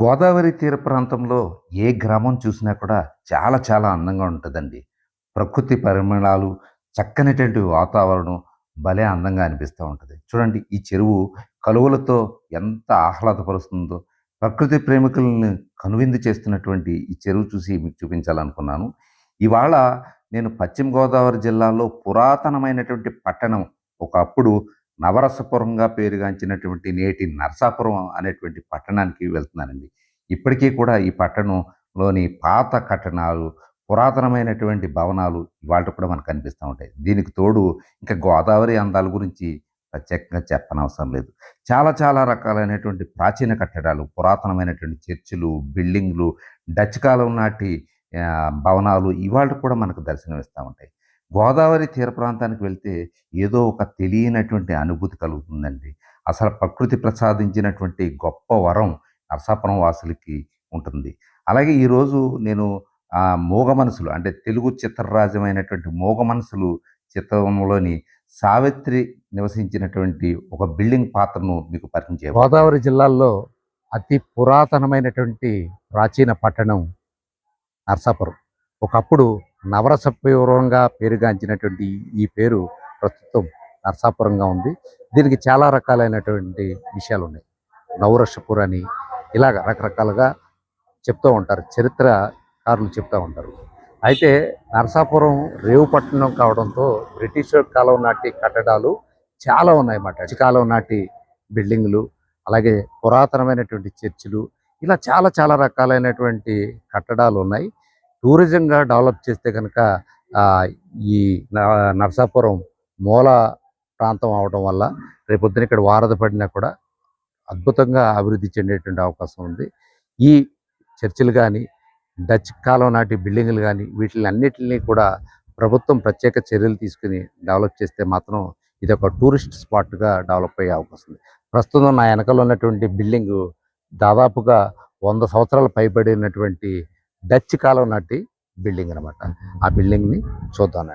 గోదావరి తీర ప్రాంతంలో ఏ గ్రామం చూసినా కూడా చాలా చాలా అందంగా ఉంటుందండి. ప్రకృతి పరిమళాలు, చక్కనిటువంటి వాతావరణం భలే అందంగా అనిపిస్తూ ఉంటుంది చూడండి ఈ చెరువు కలువలతో ఎంత ఆహ్లాదపరుస్తుందో, ప్రకృతి ప్రేమికులను కనువిందు చేస్తున్నటువంటి ఈ చెరువు చూసి మీకు చూపించాలనుకున్నాను. ఇవాళ నేను పశ్చిమ గోదావరి జిల్లాలో పురాతనమైనటువంటి పట్టణం ఒకప్పుడు నవరసపురంగా పేరుగాంచినటువంటి నేటి నరసాపురం అనేటువంటి పట్టణానికి వెళ్తున్నానండి. ఇప్పటికీ కూడా ఈ పట్టణంలోని పాత కట్టణాలు పురాతనమైనటువంటి భవనాలు ఇవాళ కూడా మనకు కనిపిస్తూ ఉంటాయి. దీనికి తోడు ఇంకా గోదావరి అందాల గురించి ప్రత్యేకంగా చెప్పనవసరం లేదు. చాలా చాలా రకాలైనటువంటి ప్రాచీన కట్టడాలు, పురాతనమైనటువంటి చర్చిలు, బిల్డింగ్లు డచ్ కాలం నాటి భవనాలు ఇవాళ కూడా మనకు దర్శనమిస్తూ ఉంటాయి. గోదావరి తీర ప్రాంతానికి వెళ్తే ఏదో ఒక తెలియనటువంటి అనుభూతి కలుగుతుందండి. అసలు ప్రకృతి ప్రసాదించినటువంటి గొప్ప వరం నరసాపురం వాసులకి ఉంటుంది. అలాగే ఈరోజు నేను మోగ 'మూగ మనసులు' అంటే తెలుగు చిత్రరాజమైనటువంటి 'మూగ మనసులు' చిత్రంలోని సావిత్రి నివసించినటువంటి ఒక బిల్డింగ్ పాత్రను మీకు పరిచయం గోదావరి జిల్లాల్లో అతి పురాతనమైనటువంటి ప్రాచీన పట్టణం నరసాపురం. ఒకప్పుడు నవరసపురంగా పేరుగాంచినటువంటి ఈ పేరు ప్రస్తుతం నరసాపురంగా ఉంది. దీనికి చాలా రకాలైనటువంటి విషయాలు ఉన్నాయి. నవరసపురం అని ఇలాగ రకరకాలుగా చెప్తూ ఉంటారు. చరిత్రకారులు చెప్తూ ఉంటారు. అయితే నరసాపురం రేవు పట్టణం కావడంతో బ్రిటిష్ కాలం నాటి కట్టడాలు చాలా ఉన్నాయన్నమాట. డచ్ కాలం నాటి బిల్డింగులు, అలాగే పురాతనమైనటువంటి చర్చిలు ఇలా చాలా చాలా రకాలైనటువంటి కట్టడాలు ఉన్నాయి. టూరిజంగా డెవలప్ చేస్తే కనుక ఈ నరసాపురం మూల ప్రాంతం అవడం వల్ల రేపొద్దున ఇక్కడ వారధ పడినా కూడా అద్భుతంగా అభివృద్ధి చెందేటువంటి అవకాశం ఉంది. ఈ చర్చిలు కానీ డచ్ కాలం నాటి బిల్డింగులు వీటిని వీటిలన్నిటిని కూడా ప్రభుత్వం ప్రత్యేక చర్యలు తీసుకొని డెవలప్ చేస్తే మాత్రం ఇది ఒక టూరిస్ట్ స్పాట్‌గా డెవలప్ అయ్యే అవకాశం ఉంది. ప్రస్తుతం నా వెనకలో ఉన్నటువంటి బిల్డింగు దాదాపుగా వంద సంవత్సరాలు పైబడినటువంటి డచ్ కాలం నాటి బిల్డింగ్ అన్నమాట. ఆ బిల్డింగ్‌ని చూద్దాం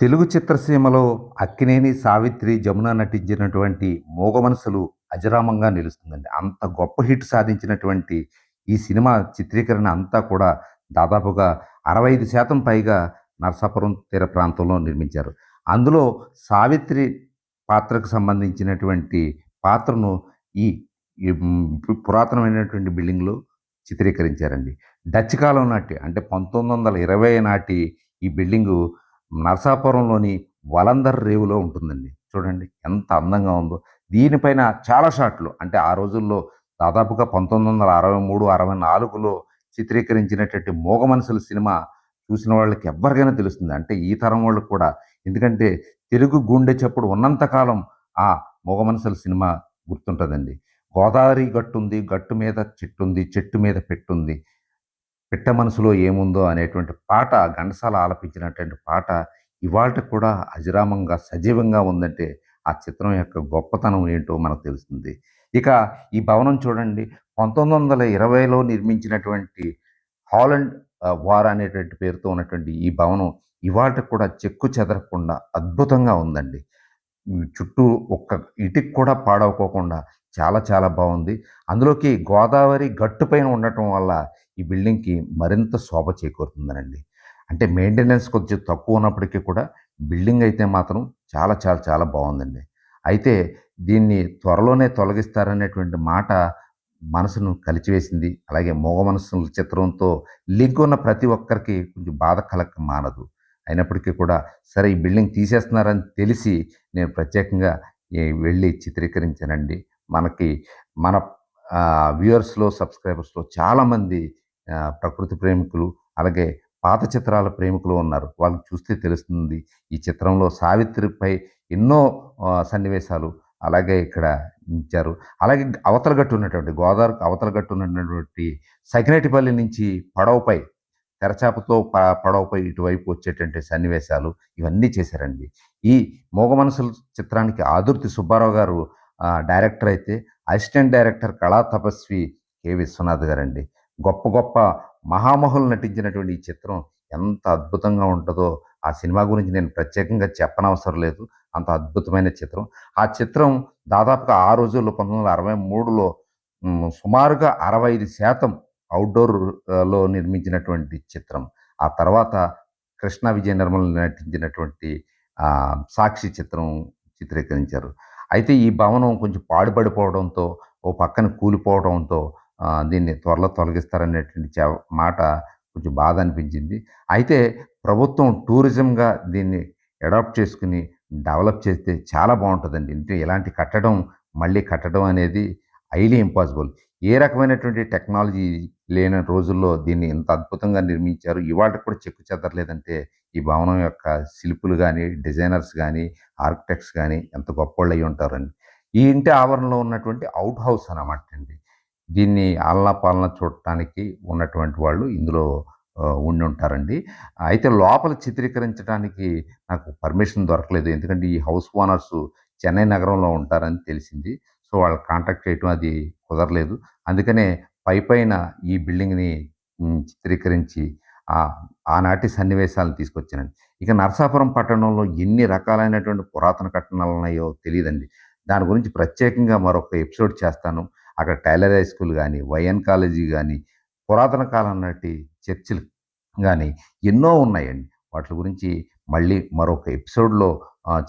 తెలుగు చిత్రసీమలో అక్కినేని, సావిత్రి, జమున నటించినటువంటి 'మూగ మనసులు' అజరామంగా నిలుస్తుందండి. అంత గొప్ప హిట్ సాధించినటువంటి ఈ సినిమా చిత్రీకరణ అంతా కూడా దాదాపుగా 65% పైగా నరసాపురం తీర ప్రాంతంలో నిర్మించారు. అందులో సావిత్రి పాత్రకు సంబంధించినటువంటి పాత్రను ఈ పురాతనమైనటువంటి బిల్డింగ్‌లో చిత్రీకరించారండి. డచ్ కాలం నాటి అంటే 1920 నాటి ఈ బిల్డింగు నరసాపురంలోని వలందర్ రేవులో ఉంటుందండి. చూడండి ఎంత అందంగా ఉందో. దీనిపైన చాలా షాట్లు అంటే ఆ రోజుల్లో దాదాపుగా 1963, 64లో చిత్రీకరించినటువంటి 'మూగ మనుషుల సినిమా చూసిన వాళ్ళకి ఎవ్వరికైనా తెలుస్తుంది. అంటే ఈ తరం వాళ్ళకి కూడా. ఎందుకంటే తెలుగు గుండె చప్పుడు ఉన్నంతకాలం ఆ 'మూగ మనుషుల సినిమా గుర్తుంటుందండి గోదావరి గట్టుంది, గట్టు మీద చెట్టుంది, చెట్టు మీద పెట్టుంది. పిట్ట మనసులో ఏముందో అనేటువంటి పాట ఘంటసాల ఆలపించినటువంటి పాట ఇవాళ కూడా అజరామంగా, సజీవంగా ఉందంటే ఆ చిత్రం యొక్క గొప్పతనం ఏంటో మనకు తెలుస్తుంది. ఇక ఈ భవనం చూడండి 1920లో నిర్మించినటువంటి హాలండ్ వార్ అనేటువంటి పేరుతో ఉన్నటువంటి ఈ భవనం ఇవాళ కూడా చెక్కు చెదరకుండా అద్భుతంగా ఉందండి. చుట్టూ ఒక్క ఇటుకు కూడా పాడవకోకుండా చాలా చాలా బాగుంది అందులోకి గోదావరి గట్టు పైన ఉండటం వల్ల ఈ బిల్డింగ్‌కి మరింత శోభ చేకూరుతుందనండి. అంటే మెయింటెనెన్స్ కొంచెం తక్కువ ఉన్నప్పటికీ కూడా బిల్డింగ్ అయితే మాత్రం చాలా చాలా చాలా బాగుందండి అయితే దీన్ని త్వరలోనే తొలగిస్తారనేటువంటి మాట మనసును కలిచివేసింది. అలాగే 'మూగ మనసు చిత్రంతో లింక్ ఉన్న ప్రతి ఒక్కరికి కొంచెం బాధ కలక మానదు. అయినప్పటికీ కూడా సరే ఈ బిల్డింగ్ తీసేస్తున్నారని తెలిసి నేను ప్రత్యేకంగా వెళ్ళి చిత్రీకరించానండి. మనకి మన వ్యూవర్స్‌లో, సబ్‌స్క్రైబర్స్‌లో చాలామంది ప్రకృతి ప్రేమికులు, అలాగే పాత చిత్రాల ప్రేమికులు ఉన్నారు. వాళ్ళని చూస్తే తెలుస్తుంది. ఈ చిత్రంలో సావిత్రిపై ఎన్నో సన్నివేశాలు అలాగే ఇక్కడ ఉంచారు. అలాగే అవతల గట్టు ఉన్నటువంటి గోదావరికి అవతల గట్టు ఉన్నటువంటి సకినేటిపల్లి నుంచి పడవపై తెరచాపతో పడవపై ఇటువైపు వచ్చేటువంటి సన్నివేశాలు ఇవన్నీ చేశారండి ఈ మోగ మనసుల చిత్రానికి ఆదుర్తి సుబ్బారావు గారు డైరెక్టర్ అయితే అసిస్టెంట్ డైరెక్టర్ కళా తపస్వి కె విశ్వనాథ్ గారండి గొప్ప గొప్ప మహామహులు నటించినటువంటి ఈ చిత్రం ఎంత అద్భుతంగా ఉంటుందో ఆ సినిమా గురించి నేను ప్రత్యేకంగా చెప్పనవసరం లేదు. అంత అద్భుతమైన చిత్రం. ఆ చిత్రం దాదాపుగా ఆ రోజుల్లో పంతొమ్మిది వందల అరవై మూడులో సుమారుగా అరవై ఐదు శాతం అవుట్డోర్లో నిర్మించినటువంటి చిత్రం. ఆ తర్వాత కృష్ణ విజయ నిర్మల్ నటించినటువంటి సాక్షి చిత్రం చిత్రీకరించారు. అయితే ఈ భవనం కొంచెం పాడుపడిపోవడంతో ఓ పక్కన కూలిపోవడంతో దీన్ని త్వరలో తొలగిస్తారనేటువంటి మాట కొంచెం బాధ అనిపించింది. అయితే ప్రభుత్వం టూరిజంగా దీన్ని అడాప్ట్ చేసుకుని డెవలప్ చేస్తే చాలా బాగుంటుందండి. అంటే ఇలాంటి కట్టడం మళ్ళీ కట్టడం అనేది హైలీ ఇంపాసిబుల్. ఏ రకమైనటువంటి టెక్నాలజీ లేని రోజుల్లో దీన్ని ఇంత అద్భుతంగా నిర్మించారు. ఇవాళ కూడా చెక్కు చెదరలేదంటే ఈ భవనం యొక్క శిల్పులు కానీ డిజైనర్స్ కానీ ఆర్కిటెక్ట్స్ కానీ ఎంత గొప్పవాళ్ళు అయి ఉంటారండి. ఈ ఇంటి ఆవరణలో ఉన్నటువంటి అవుట్ హౌస్ అన్నమాట అండి. దీన్ని ఆలనా చూడటానికి ఉన్నటువంటి వాళ్ళు ఇందులో ఉండి ఉంటారండి. అయితే లోపల చిత్రీకరించడానికి నాకు పర్మిషన్ దొరకలేదు. ఎందుకంటే ఈ హౌస్ ఓనర్స్ చెన్నై నగరంలో ఉంటారని తెలిసింది. సో వాళ్ళు కాంటాక్ట్ చేయటం అది కుదరలేదు. అందుకనే పై పైన ఈ బిల్డింగ్ని చిత్రీకరించి ఆ ఆనాటి సన్నివేశాలను తీసుకొచ్చానండి. ఇక నరసాపురం పట్టణంలో ఎన్ని రకాలైనటువంటి పురాతన కట్టణాలు ఉన్నాయో తెలియదండి. దాని గురించి ప్రత్యేకంగా మరొక ఎపిసోడ్ చేస్తాను. అక్కడ టైలర్ హై స్కూల్ కానీ వైఎన్ కాలేజీ కానీ పురాతన కాలం నాటి చర్చిలు కానీ ఎన్నో ఉన్నాయండి. వాటి గురించి మళ్ళీ మరొక ఎపిసోడ్లో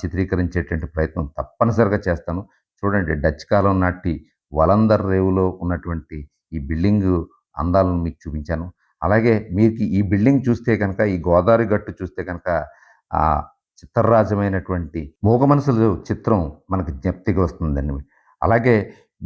చిత్రీకరించేటువంటి ప్రయత్నం తప్పనిసరిగా చేస్తాను. చూడండి డచ్ కాలం నాటి వలందర్ రేవులో ఉన్నటువంటి ఈ బిల్డింగ్ అందాలను మీకు చూపించాను. అలాగే మీకు ఈ బిల్డింగ్ చూస్తే కనుక ఈ గోదావరి గట్టు చూస్తే కనుక ఆ చిత్రరాజమైనటువంటి మూగ మనసులు చిత్రం మనకు జ్ఞప్తికి వస్తుందండి. అలాగే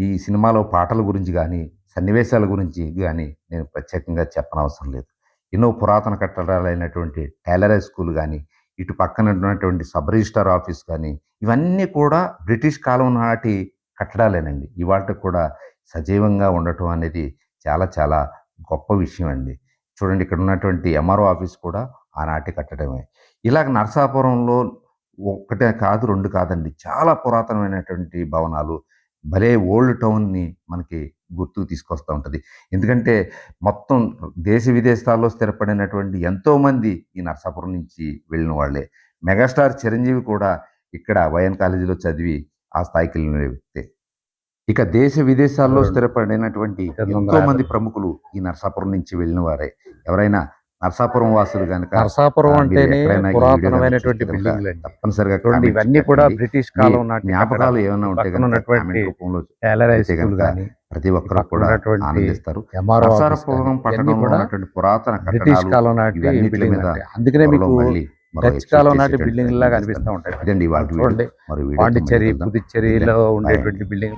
ఈ సినిమాలో పాటల గురించి కానీ సన్నివేశాల గురించి కానీ నేను ప్రత్యేకంగా చెప్పనవసరం లేదు. ఎన్నో పురాతన కట్టడాలైనటువంటి టైలర్ స్కూల్ కానీ ఇటు పక్కన ఉన్నటువంటి సబ్ రిజిస్టార్ ఆఫీస్ కానీ ఇవన్నీ కూడా బ్రిటిష్ కాలం నాటి కట్టడాలేనండి. ఇవాళ కూడా సజీవంగా ఉండటం అనేది చాలా చాలా గొప్ప విషయం అండి. చూడండి ఇక్కడ ఉన్నటువంటి ఎంఆర్ఓ ఆఫీస్ కూడా ఆనాటి కట్టడమే. ఇలాగ నరసాపురంలో ఒకటే కాదు రెండు కాదండి. చాలా పురాతనమైనటువంటి భవనాలు భలే ఓల్డ్ టౌన్ని మనకి గుర్తుకు తీసుకొస్తూ ఉంటుంది ఎందుకంటే మొత్తం దేశ విదేశాల్లో స్థిరపడినటువంటి ఎంతోమంది ఈ నరసాపురం నుంచి వెళ్ళిన వాళ్ళే మెగాస్టార్ చిరంజీవి కూడా ఇక్కడ వైఎన్ కాలేజీలో చదివి ఆ స్థాయికి వెళ్ళిన వ్యక్తే ఇక దేశ విదేశాల్లో. స్థిరపడినటువంటి ఎనిమిది వందల ఎంతో యాభై. మంది ప్రముఖులు ఈ నరసాపురం నుంచి వెళ్ళిన వారే ఎవరైనా నరసాపురం వాసులు కనుక నరసాపురం అంటేనే వీడియో పురాతనమైనటువంటి బిల్డింగ్లు తప్పనిసరిగా చూడండి ఇవన్నీ కూడా. బ్రిటిష్ కాలం నాటి జ్ఞాపకాలు. ఏమైనా ఉంటే కనుక ప్రతి ఒక్కరు కూడా ఆనందిస్తారు. నరసాపురం పట్టణంలో ఉన్నటువంటి పురాతన బ్రిటిష్ కాలం నాటి మీద అందుకనే మీకు డచ్ కాలం నాటి బిల్డింగ్ లాగా అనిపిస్తూ ఉంటాయి ఇదండి మరి పాండిచ్చేరి పుదుచ్చేరిలో ఉండేటువంటి బిల్డింగ్